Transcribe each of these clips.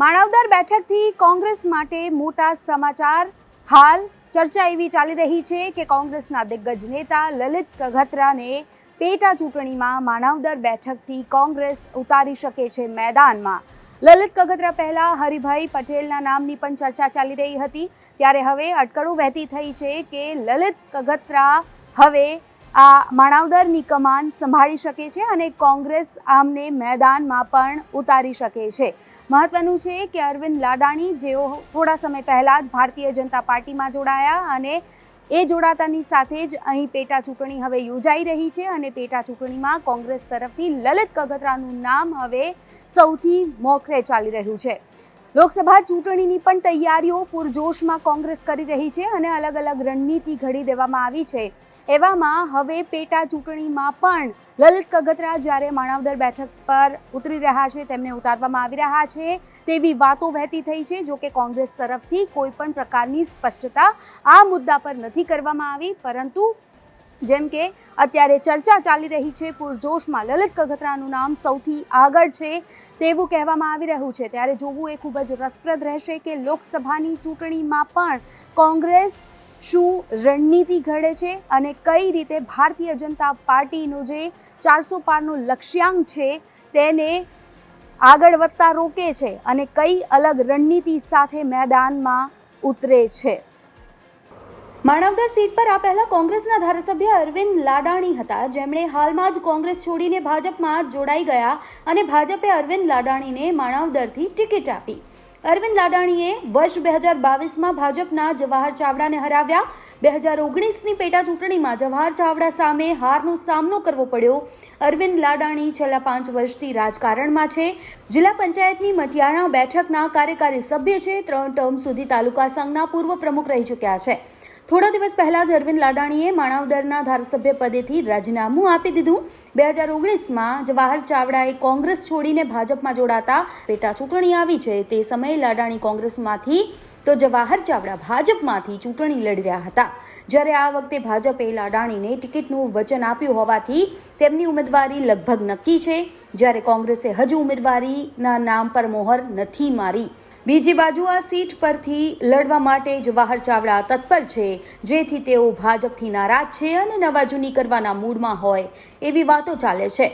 માણાવદર બેઠકથી કોંગ્રેસ માટે મોટા સમાચાર. હાલ ચર્ચા એવી ચાલી રહી છે કે કોંગ્રેસના દિગ્ગજ નેતા લલિત કગથરાને પેટા ચૂંટણીમાં માણાવદર બેઠકથી કોંગ્રેસ ઉતારી શકે છે મેદાનમાં. લલિત કગથરા પહેલા હરિભાઈ પટેલના નામની પણ ચર્ચા ચાલી રહી હતી. ત્યારે હવે અટકળું વહેતી થઈ છે કે લલિત કગથરા હવે આ માણાવદરની કમાન સંભાળી શકે છે અને કોંગ્રેસ આમને મેદાનમાં પણ ઉતારી શકે છે. મહત્વનું છે કે અરવિંદ લાડાણી જેઓ થોડા સમય પહેલાં જ ભારતીય જનતા પાર્ટીમાં જોડાયા અને એ જોડાતાની સાથે જ અહીં પેટા ચૂંટણી હવે યોજાઈ રહી છે અને પેટા ચૂંટણીમાં કોંગ્રેસ તરફથી લલિત કગતરાનું નામ હવે સૌથી મોખરે ચાલી રહ્યું છે. લોકસભા ચૂંટણીની પણ તૈયારીઓ પૂરજોશમાં કોંગ્રેસ કરી રહી છે અને અલગ અલગ રણનીતિ ઘડી દેવામાં આવી છે. એવામાં હવે પેટા ચૂંટણીમાં પણ લલિત કગતરા જ્યારે માણાવદર બેઠક પર ઉતરી રહ્યા છે, તેમને ઉતારવામાં આવી રહ્યા છે તેવી વાતો વહેતી થઈ છે, જો કે કોંગ્રેસ તરફથી કોઈ પણ પ્રકારની સ્પષ્ટતા આ મુદ્દા પર નથી કરવામાં આવી, પરંતુ જેમ કે અત્યારે ચર્ચા ચાલી રહી છે પૂરજોશમાં. લલિત કગથરાનું નામ સૌથી આગળ છે તેવું કહેવામાં આવી રહ્યું છે. ત્યારે જોવું એ ખૂબ જ રસપ્રદ રહેશે કે લોકસભાની ચૂંટણીમાં પણ કોંગ્રેસ શું રણનીતિ ઘડે છે અને કઈ રીતે ભારતીય જનતા પાર્ટીનો જે ચારસો પારનો લક્ષ્યાંક છે તેને આગળ વધતા રોકે છે અને કઈ અલગ રણનીતિ સાથે મેદાનમાં ઉતરે છે. માણાવદર સીટ પર આ પહેલા કોંગ્રેસના ધારાસભ્ય અરવિંદ લાડાણી હતા. જેમણે હાલમાં જ કોંગ્રેસ છોડીને ભાજપમાં જોડાઈ ગયા અને ભાજપે અરવિંદ લાડાણીને માણાવદરથી ટિકિટ આપી. અરવિંદ લાડાણીએ વર્ષ બે હજાર બાવીસમાં ભાજપના જવાહર ચાવડાને હરાવ્યા. બે હજાર ઓગણીસની પેટા ચૂંટણીમાં જવાહર ચાવડા સામે હારનો સામનો કરવો પડ્યો. અરવિંદ લાડાણી છેલ્લા પાંચ વર્ષથી રાજકારણમાં છે. જિલ્લા પંચાયતની મટિયાણા બેઠકના કાર્યકારી સભ્ય છે. ત્રણ ટર્મ સુધી તાલુકા સંઘના પૂર્વ પ્રમુખ રહી ચૂક્યા છે. થોડા દિવસ પહેલાં જ અરવિંદ લાડાણીએ માણાવદરના ધારાસભ્ય પદેથી રાજીનામું આપી દીધું. બે હજાર ઓગણીસમાં જવાહર ચાવડાએ કોંગ્રેસ છોડીને ભાજપમાં જોડાતા પેટા ચૂંટણી આવી છે. તે સમયે લાડાણી કોંગ્રેસમાંથી તો જવાહર ચાવડા ભાજપમાંથી ચૂંટણી લડી રહ્યા હતા. જ્યારે આ વખતે ભાજપે લાડાણીને ટિકિટનું વચન આપ્યું હોવાથી તેમની ઉમેદવારી લગભગ નક્કી છે. જ્યારે કોંગ્રેસે હજુ ઉમેદવારીના નામ પર મોહર નથી મારી. બીજી બાજુ આ સીટ પરથી લડવા માટે જવાહર ચાવડા તત્પર છે, જેથી તેઓ ભાજપથી નારાજ છે અને નવા જૂની કરવાના મૂડમાં હોય એવી વાતો ચાલે છે.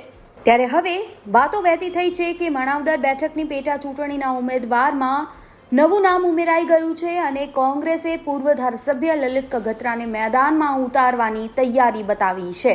ત્યારે હવે વાતો વહેતી થઈ છે કે માણાવદર બેઠકની પેટા ચૂંટણીના ઉમેદવારમાં નવું નામ ઉમેરાઈ ગયું છે અને કોંગ્રેસે પૂર્વ ધારાસભ્ય લલિત કગત્રાને મેદાનમાં ઉતારવાની તૈયારી બતાવી છે.